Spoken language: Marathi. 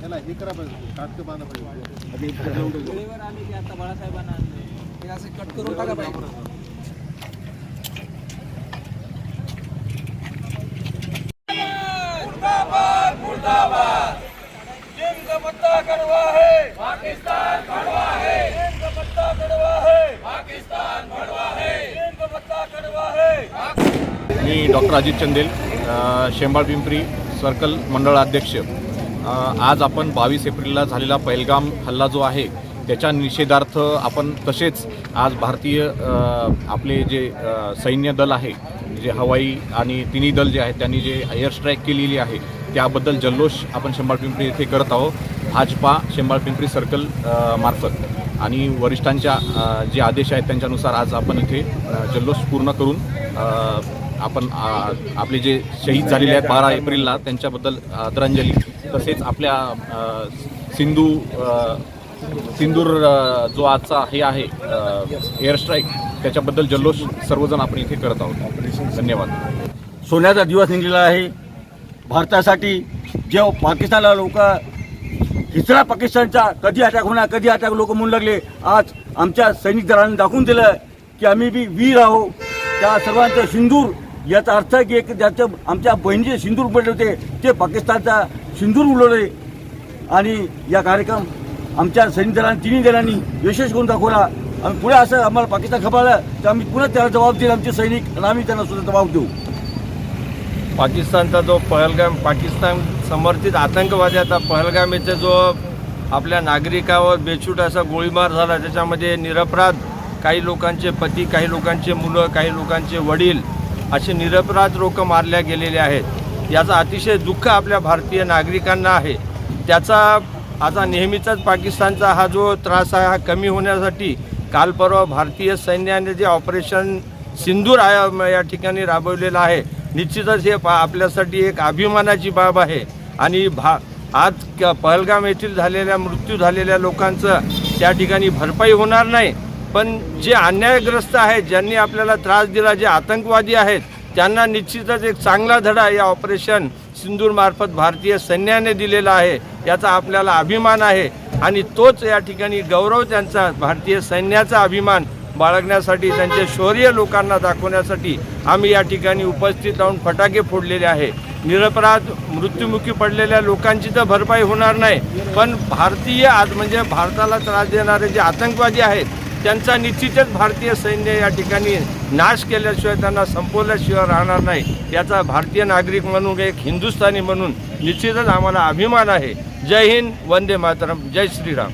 त्याला हे करा पाहिजे काटकं बांधा पाहिजे वेळेवर आता बाळासाहेबांना असं कट करून टाका पाहिजे मी डॉक्टर अजित चंदेल शेंबाळ पिंपरी सर्कल मंडळ अध्यक्ष. आज आपण बावीस एप्रिलला झालेला पहलगाम हल्ला जो आहे त्याच्या निषेधार्थ आपण तसेच आज भारतीय आपले जे सैन्य दल आहे जे हवाई आणि तिन्ही दल जे आहेत त्यांनी जे एअर स्ट्राईक केलेली आहे त्याबद्दल जल्लोष आपण शेंबाळ पिंपरी येथे करत आहोत. भाजपा शेंबाळ पिंपरी सर्कल मार्फत. आणि वरिष्ठांच्या जे आदेश आहेत त्यांच्यानुसार आज आपण इथे जल्लोष पूर्ण करून आपण आपले जे शहीद झालेले आहेत बारा एप्रिलला त्यांच्याबद्दल आदरांजली. तसेच आपल्या सिंधू सिंदूर जो आजचा हे आहे एअर स्ट्राईक त्याच्याबद्दल जल्लोष सर्वजण आपण इथे करत आहोत. धन्यवाद. सोन्याचा दिवस निघलेला आहे. भारतासाठी जेव्हा पाकिस्तानला लोक हिसरा पाकिस्तानचा कधी अटॅक होणार कधी अटॅक लोक म्हणू लागले. आज आमच्या सैनिक दलाने दाखवून दिलं की आम्ही बी वीर आहो त्या सर्वांचं सिंदूर याचा अर्थ की एक ज्याचं आमच्या बहिणीचे सिंदूर पडले होते ते पाकिस्तानचा सिंदूर उडवले. आणि या कार्यक्रम आमच्या सैनिक दलाने तिन्ही दलांनी यशस्वी करून दाखवला. आणि पुढे असं आम्हाला पाकिस्तान खपावलं तर आम्ही पुन्हा त्याला जबाब देईल आमचे सैनिक आणि आम्ही त्यांना सुद्धा जबाब देऊ. पाकिस्तानचा जो पहलगाम पाकिस्तान समर्थित आतंकवाद्याचा पहलगाम येथे जो आपल्या नागरिकावर बेछूट असा गोळीबार झाला त्याच्यामध्ये निरपराध काही लोकांचे पती काही लोकांचे मुलं काही लोकांचे वडील असे निरपराध लोक मारल्या गेलेले आहेत. याचा अतिशय दुःख आपल्या भारतीय नागरिकांना आहे. त्याचा आता नेहमीचाच पाकिस्तानचा हा जो त्रास आहे हा कमी होण्यासाठी काल परवा भारतीय सैन्याने जे ऑपरेशन सिंदूर आया या ठिकाणी राबवलेलं आहे निश्चितच हे पा आपल्यासाठी एक अभिमानाची बाब आहे. आणि भा आज क- पहलगाम येथील झालेल्या मृत्यू झालेल्या लोकांचं त्या ठिकाणी भरपाई होणार नाही. पण जे अन्यायग्रस्त आहेत ज्यांनी आपल्याला त्रास दिला जे आतंकवादी आहेत त्यांना निश्चितच एक चांगला धडा या ऑपरेशन सिंदूरमार्फत भारतीय सैन्याने दिलेला आहे याचा आपल्याला अभिमान आहे. आणि तोच या ठिकाणी गौरव त्यांचा भारतीय सैन्याचा अभिमान बाळगण्यासाठी त्यांचे शौर्य लोकांना दाखवण्यासाठी आम्ही या ठिकाणी उपस्थित राहून फटाके फोडलेले आहे. निरपराध मृत्युमुखी पडलेल्या लोकांची तर भरपाई होणार नाही. पण भारतीय आज म्हणजे भारताला त्रास देणारे जे आतंकवादी आहेत त्यांचा निश्चितच भारतीय सैन्य या ठिकाणी नाश केल्याशिवाय त्यांना संपवल्याशिवाय राहणार नाही. याचा भारतीय नागरिक म्हणून एक हिंदुस्थानी म्हणून निश्चितच आम्हाला अभिमान आहे. जय हिंद वंदे मातरम जय श्रीराम.